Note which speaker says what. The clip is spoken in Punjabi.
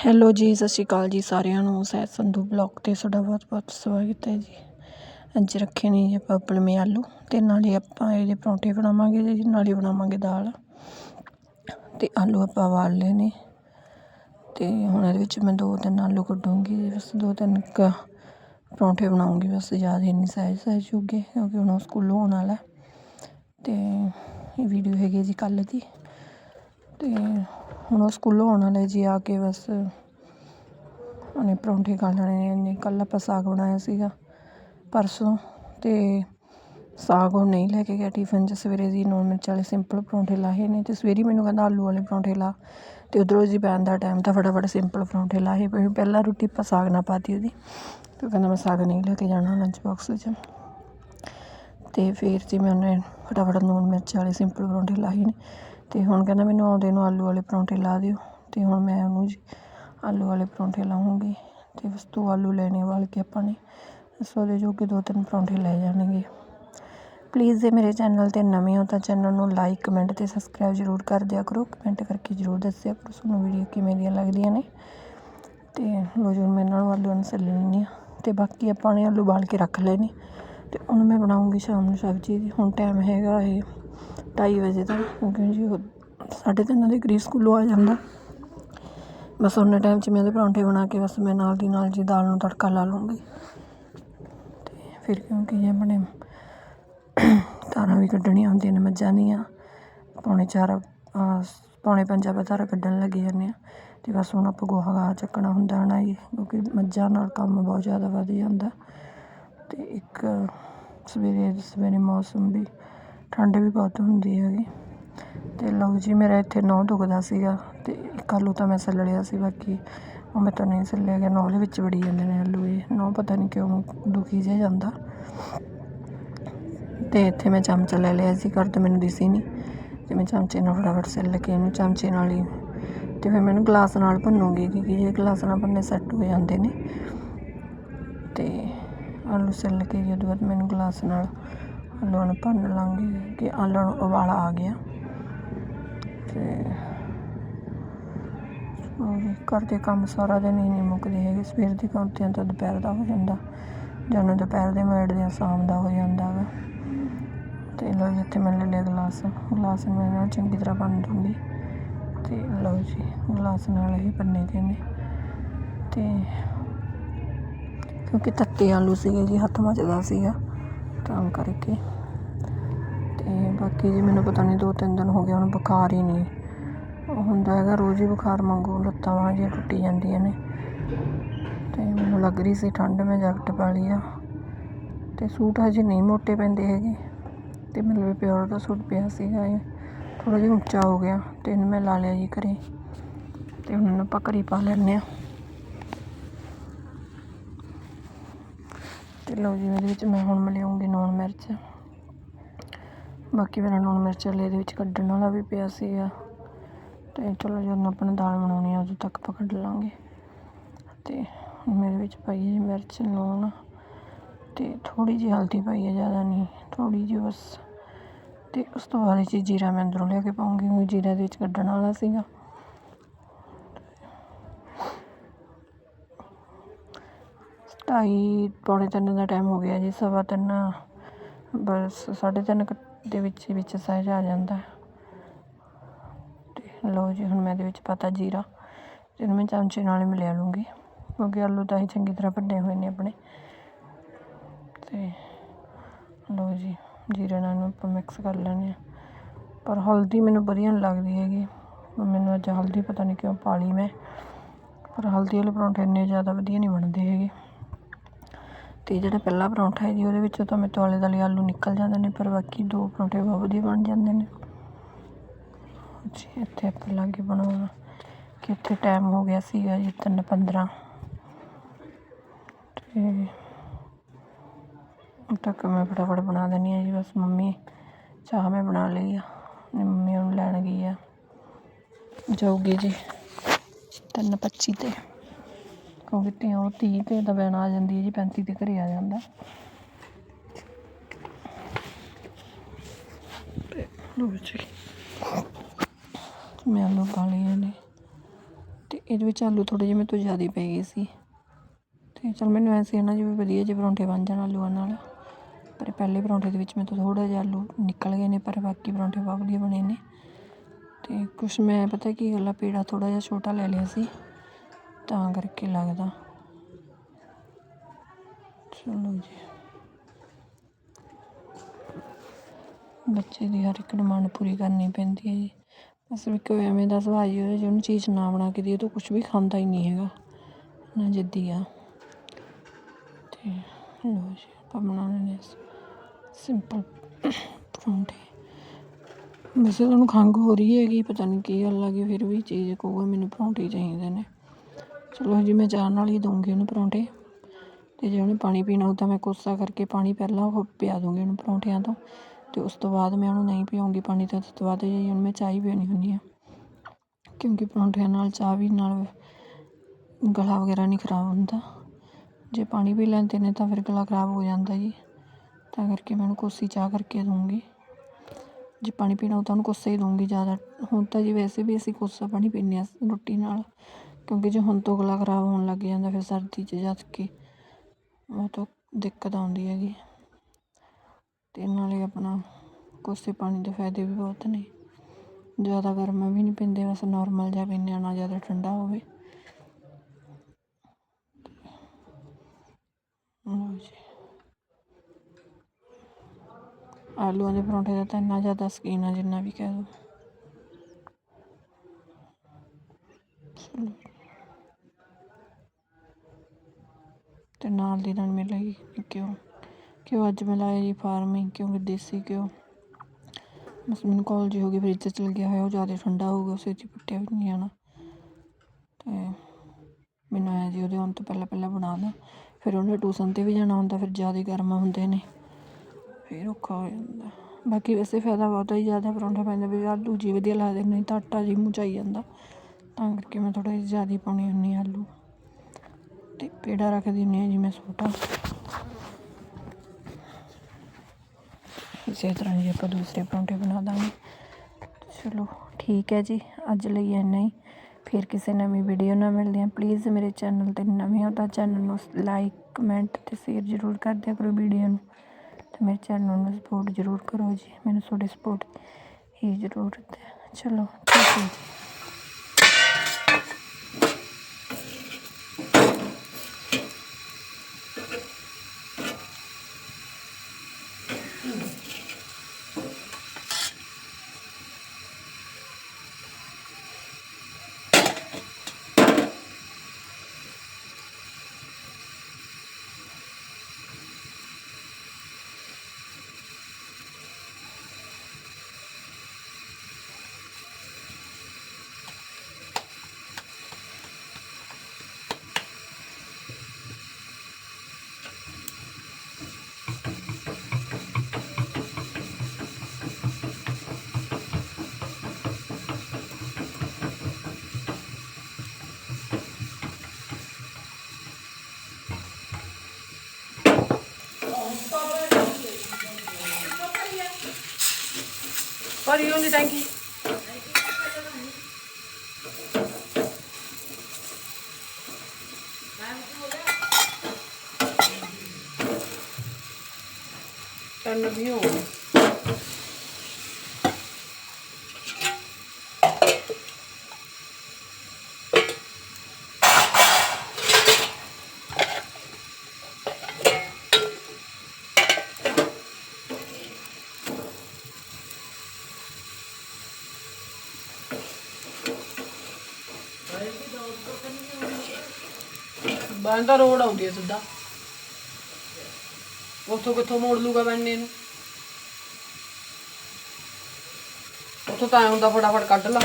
Speaker 1: ਹੈਲੋ ਜੀ, ਸਤਿ ਸ਼੍ਰੀ ਅਕਾਲ ਜੀ ਸਾਰਿਆਂ ਨੂੰ। ਸਹਿਜ ਸੰਧੂ ਬਲੌਗ ਤੇ ਤੁਹਾਡਾ ਬਹੁਤ ਬਹੁਤ ਸਵਾਗਤ ਹੈ ਜੀ। ਅੱਜ ਰੱਖੇ ਨੇ ਜੀ ਆਪਾਂ ਪਲਮੇ ਆਲੂ ਤੇ ਨਾਲੇ ਆਪਾਂ ਇਹਦੇ ਪਰੌਂਠੇ ਬਣਾਵਾਂਗੇ ਜੀ, ਨਾਲੇ ਬਣਾਵਾਂਗੇ ਦਾਲ ਤੇ ਆਲੂ ਆਪਾਂ ਉਬਾਲ ਲਏ ਨੇ। ਤੇ ਹੁਣ ਇਹਦੇ ਵਿੱਚ ਮੈਂ ਦੋ ਤਿੰਨ ਆਲੂ ਕੱਢੂੰਗੀ ਬਸ ਦੋ ਤਿੰਨ ਕ ਪਰੌਂਠੇ ਬਣਾਉਂਗੀ, ਬਸ ਜ਼ਿਆਦਾ ਨਹੀਂ ਸਹਿਜ ਸਹਿਜ ਜੋਗੇ, ਕਿਉਂਕਿ ਹੁਣ ਉਹ ਸਕੂਲੋਂ ਆਉਣ ਵਾਲਾ ਤੇ ਇਹ ਵੀਡੀਓ ਹੈਗੀ ਜੀ ਕੱਲ੍ਹ ਦੀ। ਤੇ ਹੁਣ ਉਹ ਸਕੂਲੋਂ ਆਉਣ ਵਾਲਾ ਜੀ ਆ ਕੇ ਬਸ ਉਹਨੇ ਪਰੌਂਠੇ ਖਾ ਲੈਣੇ ਨੇ ਕੱਲ੍ਹ ਆਪਾਂ ਸਾਗ ਬਣਾਇਆ ਸੀਗਾ, ਪਰਸੋਂ ਅਤੇ ਸਾਗ ਉਹ ਨਹੀਂ ਲੈ ਕੇ ਗਿਆ ਟਿਫਨ 'ਚ ਸਵੇਰੇ ਜੀ ਨੌਨ ਮਿਰਚ ਵਾਲੇ ਸਿੰਪਲ ਪਰੌਂਠੇ ਲਾਹੇ ਨੇ ਅਤੇ ਸਵੇਰੇ ਮੈਨੂੰ ਕਹਿੰਦਾ ਆਲੂ ਵਾਲੇ ਪਰੌਂਠੇ ਲਾ ਅਤੇ ਉਧਰੋਂ ਜੀ ਪੈਣ ਦਾ ਟਾਈਮ ਤਾਂ ਫਟਾਫਟ ਸਿੰਪਲ ਪਰੌਂਠੇ ਲਾਹੇ ਪਏ ਪਹਿਲਾਂ ਰੋਟੀ ਆਪਾਂ ਸਾਗ ਨਾਲ ਪਾਤੀ ਉਹਦੀ, ਤੇ ਕਹਿੰਦਾ ਮੈਂ ਸਾਗ ਨਹੀਂ ਲੈ ਕੇ ਜਾਣਾ ਲੰਚ ਬਾਕਸ 'ਚ ਅਤੇ ਫਿਰ ਜੀ ਮੈਂ ਉਹਨੇ ਫਟਾਫਟ ਨੂਨ ਮਿਰਚ ਵਾਲੇ ਸਿੰਪਲ ਪਰੌਂਠੇ ਲਾਹੇ ਨੇ। ਅਤੇ ਹੁਣ ਕਹਿੰਦਾ ਮੈਨੂੰ ਆਉਂਦੇ ਨੂੰ ਆਲੂ ਵਾਲੇ ਪਰੌਂਠੇ ਲਾ ਦਿਓ ਅਤੇ ਹੁਣ ਮੈਂ ਉਹਨੂੰ ਜੀ ਆਲੂ ਵਾਲੇ ਪਰੌਂਠੇ ਲਾਉਂਗੀ ਅਤੇ ਬਸ ਦੋ ਆਲੂ ਲੈਣੇ ਵਾਲ ਕੇ ਆਪਾਂ ਨੇ ਬਸ ਉਹਦੇ ਜੋ ਕਿ ਦੋ ਤਿੰਨ ਪਰੌਂਠੇ ਲੈ ਜਾਣਗੇ। ਪਲੀਜ਼ ਜੇ ਮੇਰੇ ਚੈਨਲ ਤੇ ਨਵੇਂ ਹੋ ਤਾਂ ਚੈਨਲ ਨੂੰ ਲਾਈਕ ਕਮੈਂਟ ਅਤੇ ਸਬਸਕ੍ਰਾਈਬ ਜ਼ਰੂਰ ਕਰ ਦਿਆ ਕਰੋ। ਕਮੈਂਟ ਕਰਕੇ ਜ਼ਰੂਰ ਦੱਸਿਆ ਕਰੋ ਤੁਹਾਨੂੰ ਵੀਡੀਓ ਕਿਵੇਂ ਦੀਆਂ ਲੱਗਦੀਆਂ ਨੇ। ਅਤੇ ਲੋ ਜੀ ਹੁਣ ਮੈਂ ਇਹਨਾਂ ਨੂੰ ਆਲੂਆਂ ਨੂੰ ਛਿੱਲ ਲੈਂਦੀ ਹਾਂ ਅਤੇ ਬਾਕੀ ਆਪਾਂ ਨੇ ਆਲੂ ਬਾਲ ਕੇ ਰੱਖ ਲਏ ਨੇ। ਤੇ ਹੁਣ ਮੈਂ ਬਣਾਉਂਗੀ ਸ਼ਾਮ ਨੂੰ ਸਬਜ਼ੀ ਦੀ। ਹੁਣ ਟਾਈਮ ਹੈਗਾ ਇਹ ਢਾਈ ਵਜੇ ਦਾ ਕਿਉਂਕਿ ਜੀ ਉਹ ਸਾਢੇ ਤਿੰਨ ਦੇ ਕਰੀਬ ਸਕੂਲੋਂ ਆ ਜਾਂਦਾ। ਬਸ ਉਹਨੇ ਟਾਈਮ 'ਚ ਮੈਂ ਉਹਦੇ ਪਰੌਂਠੇ ਬਣਾ ਕੇ ਬਸ ਮੈਂ ਨਾਲ ਦੀ ਨਾਲ ਜੀ ਦਾਲ ਨੂੰ ਤੜਕਾ ਲਾ ਲੂੰਗੀ ਤੇ ਫਿਰ ਕਿਉਂਕਿ ਜੇ ਆਪਣੇ ਧਾਰਾਂ ਵੀ ਕੱਢਣੀਆਂ ਹੁੰਦੀਆਂ ਨੇ, ਮੱਝਾਂ ਦੀਆਂ। ਪੌਣੇ ਚਾਰ ਪੌਣੇ ਪੰਜ ਆਪਾਂ ਧਾਰਾਂ ਕੱਢਣ ਲੱਗੇ ਜਾਂਦੇ ਹਾਂ। ਤੇ ਬਸ ਹੁਣ ਆਪਾਂ ਗੋਹਾ ਗਾ ਚੱਕਣਾ ਹੁੰਦਾ ਨਾ ਜੀ, ਕਿਉਂਕਿ ਮੱਝਾਂ ਨਾਲ ਕੰਮ ਬਹੁਤ ਜ਼ਿਆਦਾ ਵੱਧ ਜਾਂਦਾ। ਤੇ ਇੱਕ ਸਵੇਰੇ ਸਵੇਰੇ ਮੌਸਮ ਵੀ ਠੰਡ ਵੀ ਬਹੁਤ ਹੁੰਦੀ ਹੈਗੀ। ਅਤੇ ਲਓ ਜੀ, ਮੇਰਾ ਇੱਥੇ ਨਹੁੰ ਦੁਖਦਾ ਸੀਗਾ ਅਤੇ ਇੱਕ ਆਲੂ ਤਾਂ ਮੈਂ ਸੱਲ ਲਿਆ ਸੀ, ਬਾਕੀ ਉਹ ਮੈਂ ਤਾਂ ਨਹੀਂ ਸੱਲਿਆ ਗਿਆ। ਨਹੁੰ ਦੇ ਵਿੱਚ ਵੜੀ ਜਾਂਦੇ ਨੇ ਆਲੂ ਇਹ। ਨਹੁੰ ਪਤਾ ਨਹੀਂ ਕਿਉਂ ਦੁਖੀ ਜਿਹਾ ਜਾਂਦਾ। ਅਤੇ ਇੱਥੇ ਮੈਂ ਚਮਚਾ ਲੈ ਲਿਆ ਸੀ, ਘਰ ਤੋਂ ਮੈਨੂੰ ਦਿਸੀ ਨਹੀਂ। ਅਤੇ ਮੈਂ ਚਮਚੇ ਨਾਲ ਫਟਾਫਟ ਸਿੱਲ ਕੇ ਇਹਨੂੰ ਚਮਚੇ ਨਾਲ ਹੀ। ਅਤੇ ਫਿਰ ਮੈਨੂੰ ਗਲਾਸ ਨਾਲ ਭੰਨੂਗੀ, ਕਿਉਂਕਿ ਜੇ ਗਲਾਸ ਨਾਲ ਭੰਨੇ ਸੈੱਟ ਹੋ ਜਾਂਦੇ ਨੇ। ਅਤੇ ਆਲੂ ਸਿੱਲ ਕੇ ਜਦੋਂ ਬਾਅਦ ਮੈਨੂੰ ਗਲਾਸ ਨਾਲ ਆਲੂਆਂ ਨੂੰ ਭੰਨ ਲਾਂਗੀ ਕਿ ਆਲੂ ਨੂੰ ਉਬਾਲਾ ਆ ਗਿਆ। ਤੇ ਘਰ ਦੇ ਕੰਮ ਸਾਰਾ ਦਿਨ ਹੀ ਨਹੀਂ ਮੁੱਕਦੇ ਹੈਗੇ। ਸਵੇਰ ਦੇ ਕੰਮ ਤੇ ਤਾਂ ਦੁਪਹਿਰ ਦਾ ਹੋ ਜਾਂਦਾ ਜਦੋਂ ਦੁਪਹਿਰ ਦੇ ਮੇੜਦੇ ਆ ਸ਼ਾਮ ਦਾ ਹੋ ਜਾਂਦਾ ਵਾ। ਤੇ ਲਓ ਜੀ, ਇੱਥੇ ਮੈਂ ਲੈ ਲਿਆ ਗਲਾਸ। ਗਲਾਸ ਮੈਂ ਨਾਲ ਚੰਗੀ ਤਰ੍ਹਾਂ ਬੰਨ ਦੂੰਗੀ। ਤੇ ਲਓ ਜੀ, ਗਲਾਸ ਨਾਲ ਹੀ ਬੰਨੇ ਗਏ ਨੇ। ਤੇ ਕਿਉਂਕਿ ਤੱਤੇ ਆਲੂ ਸੀਗੇ ਜੀ, ਹੱਥ ਮੱਚਦਾ ਸੀਗਾ। ਤਾਂ ਕਰਕੇ। ਤੇ ਬਾਕੀ ਜੀ ਮੈਨੂੰ ਪਤਾ ਨਹੀਂ ਦੋ ਤਿੰਨ ਦਿਨ ਹੋ ਗਏ, ਹੁਣ ਬੁਖਾਰ ਹੀ ਨਹੀਂ। ਉਹ ਹੁੰਦਾ ਹੈਗਾ, ਰੋਜ਼ ਹੀ ਬੁਖਾਰ ਮੰਗੂ ਲੱਤਾਂ ਬਾਹਾਂ ਜਿਹੀਆਂ ਟੁੱਟੀ ਜਾਂਦੀਆਂ ਨੇ। ਤੇ ਮੈਨੂੰ ਲੱਗ ਰਹੀ ਸੀ ਠੰਡ, ਮੈਂ ਜੈਕਟ ਪਾ ਲਈ ਆ। ਤੇ ਸੂਟ ਹਜੇ ਨਹੀਂ ਮੋਟੇ ਪੈਂਦੇ ਹੈਗੇ। ਤੇ ਮਤਲਬ ਵੀ ਪਿਓਰ ਦਾ ਸੂਟ ਪਿਆ ਸੀਗਾ ਇਹ। ਥੋੜਾ ਜਿਹਾ ਉੱਚਾ ਹੋ ਗਿਆ, ਤੇ ਇਹਨੂੰ ਮੈਂ ਲਾ ਲਿਆ ਜੀ ਘਰੇ। ਤੇ ਹੁਣ ਇਹਨੂੰ ਆਪਾਂ ਘਰੇ ਪਾ ਲੈਂਦੇ ਆ ਤੇ ਲਓ ਜੀ, ਇਹਦੇ ਵਿੱਚ ਮੈਂ ਹੁਣ ਮਿਲਾਉਂਗੀ ਨੂਣ ਮਿਰਚ। ਬਾਕੀ ਮੇਰਾ ਨੂਣ ਮਿਰਚ ਵਾਲੇ ਇਹਦੇ ਵਿੱਚ ਕੱਢਣ ਵਾਲਾ ਵੀ ਪਿਆ ਸੀਗਾ। ਤੇ ਚਲੋ ਜਦੋਂ ਆਪਾਂ ਦਾਲ ਬਣਾਉਣੀ ਆ, ਉਦੋਂ ਤੱਕ ਆਪਾਂ ਕੱਢ ਲਾਂਗੇ। ਤੇ ਮੇਰੇ ਵਿੱਚ ਪਾਈ ਹੈ ਜੀ ਮਿਰਚ, ਲੂਣ ਤੇ ਥੋੜੀ ਜਿਹੀ ਹਲਦੀ ਪਾਈ ਹੈ, ਜ਼ਿਆਦਾ ਨਹੀਂ ਥੋੜੀ ਜਿਹੀ ਬਸ। ਤੇ ਉਸ ਤੋਂ ਬਾਅਦ ਇਹ 'ਚ ਜੀਰਾ ਮੈਂ ਅੰਦਰੋਂ ਲਿਆ ਕੇ ਪਾਉਂਗੀ ਉਹ ਜੀਰਾ ਦੇ ਵਿੱਚ ਕੱਢਣ ਵਾਲਾ ਸੀਗਾ। ਢਾਈ, ਪੌਣੇ ਤਿੰਨ ਦਾ ਟਾਈਮ ਹੋ ਗਿਆ ਜੀ, ਸਵਾ ਤਿੰਨ, ਬਸ ਸਾਢੇ ਤਿੰਨ ਕੁ ਦੇ ਵਿੱਚ ਵਿੱਚ ਸਾਈਜ਼ ਆ ਜਾਂਦਾ। ਅਤੇ ਲਓ ਜੀ, ਹੁਣ ਮੈਂ ਇਹਦੇ ਵਿੱਚ ਪਤਾ ਜੀਰਾ, ਤੇ ਇਹਨੂੰ ਮੈਂ ਚਮਚੇ ਨਾਲ ਹੀ ਮਿਲਾ ਲੂੰਗੀ, ਕਿਉਂਕਿ ਆਲੂ ਤਾਂ ਹੀ ਚੰਗੀ ਤਰ੍ਹਾਂ ਭੰਨੇ ਹੋਏ ਨੇ ਆਪਣੇ। ਤੇ ਲਓ ਜੀ, ਜੀਰੇ ਨਾਲ ਇਹਨੂੰ ਆਪਾਂ ਮਿਕਸ ਕਰ ਲੈਂਦੇ ਹਾਂ। ਪਰ ਹਲਦੀ ਮੈਨੂੰ ਵਧੀਆ ਨਹੀਂ ਲੱਗਦੀ ਹੈਗੀ। ਮੈਨੂੰ ਅੱਜ ਹਲਦੀ ਪਤਾ ਨਹੀਂ ਕਿਉਂ ਪਾ ਲਈ ਮੈਂ, ਪਰ ਹਲਦੀ ਵਾਲੇ ਪਰੌਂਠੇ ਇੰਨੇ ਜ਼ਿਆਦਾ ਵਧੀਆ ਨਹੀਂ ਬਣਦੇ ਹੈਗੇ। ਅਤੇ ਜਿਹੜਾ ਪਹਿਲਾ ਪਰੌਂਠਾ ਹੈ ਜੀ, ਉਹਦੇ ਵਿੱਚੋਂ ਤਾਂ ਮੇਰੇ ਤੌਲੇ ਦੁਆਲੇ ਆਲੂ ਨਿਕਲ ਜਾਂਦੇ ਨੇ, ਪਰ ਬਾਕੀ ਦੋ ਪਰੌਂਠੇ ਬਹੁਤ ਵਧੀਆ ਬਣ ਜਾਂਦੇ ਨੇ। ਜੀ, ਇੱਥੇ ਆਪਾਂ ਲਾਗੇ ਬਣਾਉਣਾ। ਕਿ ਇੱਥੇ ਟਾਈਮ ਹੋ ਗਿਆ ਸੀਗਾ ਜੀ ਤਿੰਨ ਪੰਦਰਾਂ। ਤੇ ਤੱਕ ਮੈਂ ਫਟਾਫਟ ਬਣਾ ਦਿੰਦੀ ਹਾਂ ਜੀ, ਬਸ ਮੰਮੀ ਚਾਹ ਮੈਂ ਬਣਾ ਲਈ ਆ ਮੰਮੀ ਉਹਨੂੰ ਲੈਣ ਗਈ ਆ। ਜਾਊਗੀ ਜੀ ਤਿੰਨ ਪੱਚੀ ਤੇ। ਕਿਉਂਕਿ ਤੇ ਉਹ ਤੀਹ ਤੇ ਤਾਂ ਆ ਜਾਂਦੀ ਹੈ ਜੀ, ਪੈਂਤੀ ਤੇ ਘਰੇ ਆ ਜਾਂਦਾ। ਤੇ ਲਓ ਜੀ ਮੈਂ ਆਲੂ ਪਾ ਲਏ ਨੇ। ਤੇ ਇਹਦੇ ਵਿੱਚ ਆਲੂ ਥੋੜ੍ਹੇ ਜਿਹੇ ਮੇਰੇ ਤੋਂ ਜ਼ਿਆਦਾ ਪੈ ਗਏ ਸੀ। ਤੇ ਚਲ ਮੈਨੂੰ ਐਸੇ ਸੀ ਨਾ, ਜਿਵੇਂ ਵਧੀਆ ਜਿਹੇ ਪਰੌਂਠੇ ਬਣ ਜਾਣ ਆਲੂਆਂ ਨਾਲ। ਪਰ ਪਹਿਲੇ ਪਰੌਂਠੇ ਦੇ ਵਿੱਚ ਮੇਰੇ ਤੋਂ ਥੋੜ੍ਹਾ ਜਿਹਾ ਆਲੂ ਨਿਕਲ ਗਏ ਨੇ, ਪਰ ਬਾਕੀ ਪਰੌਂਠੇ ਬਹੁਤ ਵਧੀਆ ਬਣੇ ਨੇ। ਤੇ ਕੁਛ ਮੈਂ, ਪਤਾ ਕੀ ਗੱਲ ਪੇੜਾ ਥੋੜ੍ਹਾ ਜਿਹਾ ਛੋਟਾ ਲੈ ਲਿਆ ਸੀ। ਤਾਂ ਕਰਕੇ ਲੱਗਦਾ। ਚਲੋ ਜੀ। ਬੱਚੇ ਦੀ ਹਰ ਇੱਕ ਡਿਮਾਂਡ ਪੂਰੀ ਕਰਨੀ ਪੈਂਦੀ ਹੈ ਜੀ। ਬਸ ਵੀ ਕੋਈ ਐਵੇਂ ਦਾ ਸੁਭਾਅ ਹੀ ਹੋਇਆ ਜੇ ਉਹਨੂੰ ਚੀਜ਼ ਨਾ ਬਣਾ ਕੇ ਦੇ ਤਾਂ ਕੁਝ ਵੀ ਖਾਂਦਾ ਹੀ ਨਹੀਂ ਹੈਗਾ। ਨਾ ਜਿੱਦੀ ਆ। ਤੇ ਲੋ ਜੀ, ਆਪਾਂ ਬਣਾਉਣੇ ਨੇ ਸਿੰਪਲ ਪਰੌਂਠੇ। ਵੈਸੇ ਤੁਹਾਨੂੰ ਖੰਘ ਹੋ ਰਹੀ ਹੈਗੀ, ਪਤਾ ਨਹੀਂ ਕੀ ਗੱਲ ਆ ਗਈ, ਫਿਰ ਵੀ ਚੀਜ਼ ਕਹੂਗਾ ਮੈਨੂੰ ਪਰੌਂਠੇ ਚਾਹੀਦੇ ਨੇ। ਚਲੋ ਜੀ, ਮੈਂ ਚਾਹ ਨਾਲ ਹੀ, ਦਊਂਗੀ ਉਹਨੂੰ ਪਰੌਂਠੇ। ਅਤੇ ਜੇ ਉਹਨੇ ਪਾਣੀ ਪੀਣਾ ਹੋ ਤਾਂ ਮੈਂ ਕੋਸਾ ਕਰਕੇ ਪਾਣੀ ਪਹਿਲਾਂ ਉਹ ਪਿਆ ਦੂੰਗੀ ਉਹਨੂੰ ਪਰੌਂਠਿਆਂ ਤੋਂ। ਅਤੇ ਉਸ ਤੋਂ ਬਾਅਦ ਮੈਂ ਉਹਨੂੰ ਨਹੀਂ ਪਿਆਉਂਗੀ ਪਾਣੀ ਤਾਂ, ਉਸ ਤੋਂ ਬਾਅਦ ਜੀ ਉਹਨੂੰ ਮੈਂ ਚਾਹ ਹੀ ਪੀਣੀ ਹੁੰਦੀ ਆ ਕਿਉਂਕਿ ਪਰੌਂਠਿਆਂ ਨਾਲ ਚਾਹ ਵੀ ਨਾਲ ਗਲਾ ਵਗੈਰਾ ਨਹੀਂ ਖਰਾਬ ਹੁੰਦਾ। ਜੇ ਪਾਣੀ ਪੀ ਲੈਂਦੇ ਨੇ ਤਾਂ ਫਿਰ ਗਲਾ ਖਰਾਬ ਹੋ ਜਾਂਦਾ ਜੀ। ਤਾਂ ਕਰਕੇ ਮੈਂ ਉਹਨੂੰ ਕੋਸੀ ਚਾਹ ਕਰਕੇ ਦਊਂਗੀ। ਜੇ ਪਾਣੀ ਪੀਣਾ ਹੋ ਤਾਂ ਉਹਨੂੰ ਕੋਸਾ ਹੀ ਦਊਂਗੀ ਜ਼ਿਆਦਾ। ਹੁਣ ਤਾਂ ਜੀ ਵੈਸੇ ਵੀ ਅਸੀਂ ਕੋਸਾ ਪਾਣੀ ਪੀਂਦੇ ਹਾਂ ਰੋਟੀ ਨਾਲ। ਕਿਉਂਕਿ ਜੇ ਹੁਣ ਤੋਂ ਗਲਾ ਖਰਾਬ ਹੋਣ ਲੱਗ ਜਾਂਦਾ, ਫਿਰ ਸਰਦੀ 'ਚ ਜਦ ਕੇ ਬਹੁਤ ਦਿੱਕਤ ਆਉਂਦੀ ਹੈਗੀ। ਤੇ ਨਾਲੇ ਆਪਣਾ ਕੋਸੇ ਪਾਣੀ ਦੇ ਫਾਇਦੇ ਵੀ ਬਹੁਤ ਨੇ। ਜ਼ਿਆਦਾ ਗਰਮ ਵੀ ਨਹੀਂ ਪੀਂਦੇ, ਬਸ ਨਾਰਮਲ ਜਿਹਾ ਪੀਂਦੇ ਹਾਂ ਨਾ ਜ਼ਿਆਦਾ ਠੰਡਾ ਹੋਵੇ। ਲਓ ਜੀ। ਆਲੂਆਂ ਦੇ ਪਰੌਂਠੇ ਦਾ ਤਾਂ ਇੰਨਾ ਜ਼ਿਆਦਾ ਸਕੀਨ ਆ ਜਿੰਨਾ ਵੀ ਕਹਿ ਦੋ ਚਲੋ ਤੇ ਨਾਲ ਦੀ ਨਾਲ ਮਿਲੇਗੀ, ਕਿਉਂ? ਕਿਉਂ ਅੱਜ ਮੈਂ ਲਾਇਆ ਜੀ ਫਾਰਮਿੰਗ? ਕਿਉਂਕਿ ਦੇਸੀ ਘਿਓ। ਬਸ ਮੈਨੂੰ ਜੀ ਹੋ ਗਈ, ਫਰਿੱਜ 'ਚ ਲੱਗਿਆ ਹੋਇਆ, ਉਹ ਜ਼ਿਆਦਾ ਠੰਡਾ ਹੋਊਗਾ, ਉਸੇ 'ਚ ਪੱਟਿਆ ਵੀ ਨਹੀਂ ਜਾਣਾ। ਤੇ ਮੈਨੂੰ ਆਇਆ ਜੀ ਉਹਦੇ ਆਉਣ ਤੋਂ ਪਹਿਲਾਂ ਪਹਿਲਾਂ ਬਣਾ ਦਾਂ ਫਿਰ ਉਹਨੇ ਟਿਊਸ਼ਨ 'ਤੇ ਵੀ ਜਾਣਾ ਹੁੰਦਾ, ਫਿਰ ਜ਼ਿਆਦਾ ਗਰਮ ਹੁੰਦੇ ਨੇ। ਫਿਰ ਔਖਾ ਹੋ ਜਾਂਦਾ। ਬਾਕੀ ਵੈਸੇ ਫਾਇਦਾ ਬਹੁਤ ਹੀ ਜ਼ਿਆਦਾ, ਪਰੌਂਠਾ ਪੈਂਦਾ, ਵੀ ਆਲੂ ਜੀ ਵਧੀਆ ਲੱਗਦੇ ਨਹੀਂ ਤਾਂ ਆਟਾ ਜੀ ਮੂੰਹ 'ਚ ਆਈ ਜਾਂਦਾ। ਤਾਂ ਕਰਕੇ ਮੈਂ ਥੋੜ੍ਹਾ ਜਿਹਾ ਜ਼ਿਆਦਾ ਪਾਉਣੀ ਹੁੰਦੀ ਹਾਂ ਆਲੂ। ਤੇ ਪੇੜਾ ਰੱਖ ਹੁੰਦੀ ਹਾਂ ਜੀ ਮੈਂ ਛੋਟਾ ਇਸੇ ਤਰ੍ਹਾਂ ਜੀ ਆਪਾਂ ਦੂਸਰੇ ਪਰੌਂਠੇ ਬਣਾ ਦਾਂਗੇ। ਚਲੋ ਠੀਕ ਹੈ ਜੀ, ਅੱਜ ਲਈ ਇੰਨਾ ਹੀ। ਫਿਰ ਕਿਸੇ ਨਵੀਂ ਵੀਡੀਓ ਨਾਲ ਮਿਲਦੇ ਹਾਂ। ਪਲੀਜ਼ ਮੇਰੇ ਚੈਨਲ ਤੇ ਨਵੇਂ ਹੋ ਤਾਂ ਚੈਨਲ ਨੂੰ ਲਾਈਕ ਕਮੈਂਟ ਤੇ ਸ਼ੇਅਰ ਜ਼ਰੂਰ ਕਰ ਦਿਆ ਕਰੋ ਵੀਡੀਓ ਨੂੰ। ਤੇ ਮੇਰੇ ਚੈਨਲ ਨੂੰ ਸਪੋਰਟ ਜ਼ਰੂਰ ਕਰੋ ਜੀ। ਮੈਨੂੰ ਤੁਹਾਡੇ ਸਪੋਰਟ ਹੀ ਜ਼ਰੂਰਤ ਹੈ। ਚਲੋ ਠੀਕ ਹੈ ਜੀ
Speaker 2: ਭਰੀ ਹੁੰਦੀ ਟੈਂਕੀ ਤਿੰਨ ਵੀ ਹੋ ਗਏ ਬੰਦ ਤਾਂ ਰੋਡ ਆਉਂਦੀ ਹੈ ਸਿੱਧਾ। ਉੱਥੋਂ ਕਿੱਥੋਂ ਮੋੜ ਲੂਗਾ ਬੰਨੇ ਨੂੰ? ਉੱਥੋਂ ਤਾਂ ਐਂ ਹੁੰਦਾ ਫਟਾਫਟ ਕੱਢ ਲਾ।